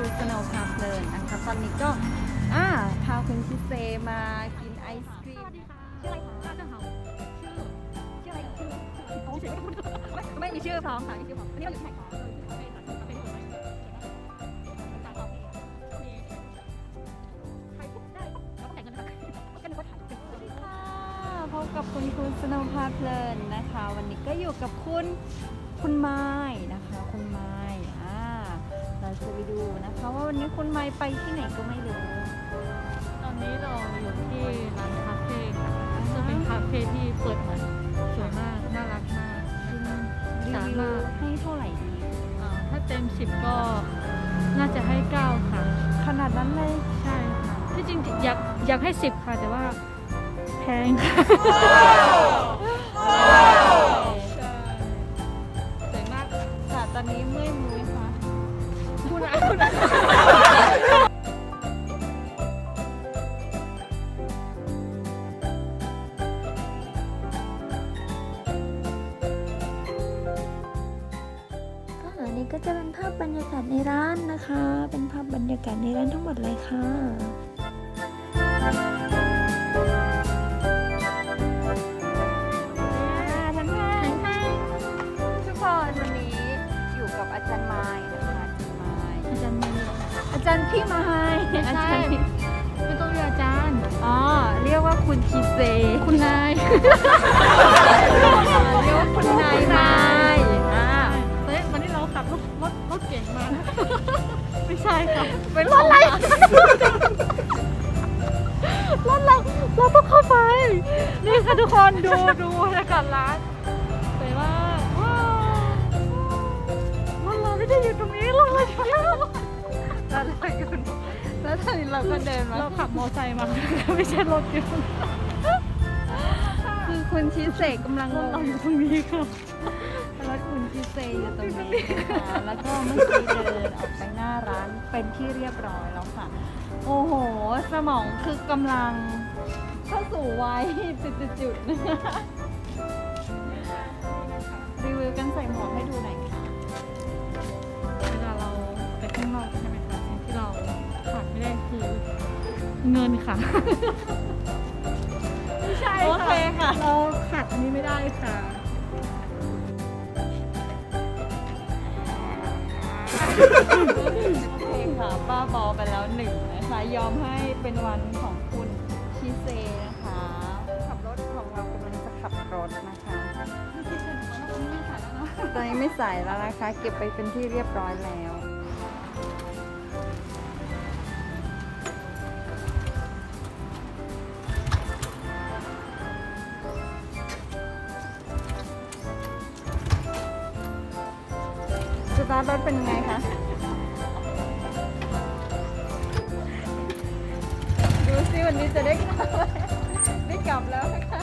รูสโนว์พาเพลินนะคะตอนนี้ก็อ่าพาคุณชิเซมากินไอศครีม ชื่ออะไรคะ大家好ชื่อชื่ออะไรชื่อชื่อโอ้เฉยไม่ไม่มีชื่อพร้อมค่ะมีชื่อพร้อมอันนี้เราอยู่ที่ไหนคะเราอยู่ที่คาเฟ่ค่ะคาเฟ่คนไหนภาษาคาเฟ่มีใครพูดได้เราก็แต่งกันนะคะก็นึกว่าถ่ายเป็น ค่ะพบกับคุณครูสโนว์พาเพลินนะคะ วันนี้ก็อยู่กับคุณคุณไม้นะคะ คุณไม้อ่าเรา จะไปดูนะคะว่าวันนี้คุณไม้ไปที่ไหนก็ไม่รู้ ตอนนี้เราอยู่ที่ร้านคาเฟ่ค่ะจะเป็นคาเฟ่ที่เปิดใหม่สวยมาก น่ารักมากรีสาวิมาวรถให้เท่าไหร่ดี อ่าถ้าเต็มสิบก็น่าจะให้เก้าค่ะ ขนาดนั้นเลยใช่ค่ะที่จริงอยากอยากให้สิบค่ะ แต่ว่าแพงค่ะสวยมากค่ะค่ะตอนนี้เมื่อยมือ ไหมคะคุณอะคุณอะก็อันนี้ก็จะเป็นภาพบรรยากาศในร้านนะคะ เป็นภาพบรรยากาศในร้านทั้งหมดเลยค่ะ จารย์มีอาจารย์พี่ไม้ไม่ใช่อาจารย์พี่ไม่ต้องเรียกอาจารย์ อ๋อ เรียกว่าคุณคีเซ คุณนายเรียกว่าคุณนายไม้อ่าเฮ้ยวันนี้เราขับรถรถรถเก่งมานะไม่ใช่ค่ะเป็นรถอะไรรถเราเราต้องเข้าไป นี่ค่ะทุกคนดูดูบรรยากาศร้าน แล้วตอนนี้เราก็เดินมาเราขับมอไซค์มา ไม่ใช่รถยนต์คือคุณชิเซกำลังรงถงเราอยู่ตรงนี้ค่ะรถคุณชิเซอยู่ตรงนี้นะคะแล้วก็เมื่อกี้เดินออกไปหน้าร้านเป็นที่เรียบร้อยแล้วค่ะ โอ้โห สมองคือกำลังเข้าสู่วัยจุดๆๆนะคะรีวิวกันใส่หมวกให้ดูหน่อยค่ะเวลาเรา เงินค่ะไม่ใช่โอเคค่ะ เราขาดอันนี้ไม่ได้ค่ะ โอเคค่ะป้าบอไปแล้วหนึ่งนะคะ ยอมให้เป็นวันของคุณชิเซนะคะ ขับรถของเรากำลังจะขับรถนะคะตอนนี้ไม่ใส่แล้วนะคะ เก็บไปเป็นที่เรียบร้อยแล้ว สตาร์ทรถเป็นไงคะ ดูสิวันนี้จะได้กลับได้กลับแล้วนะะ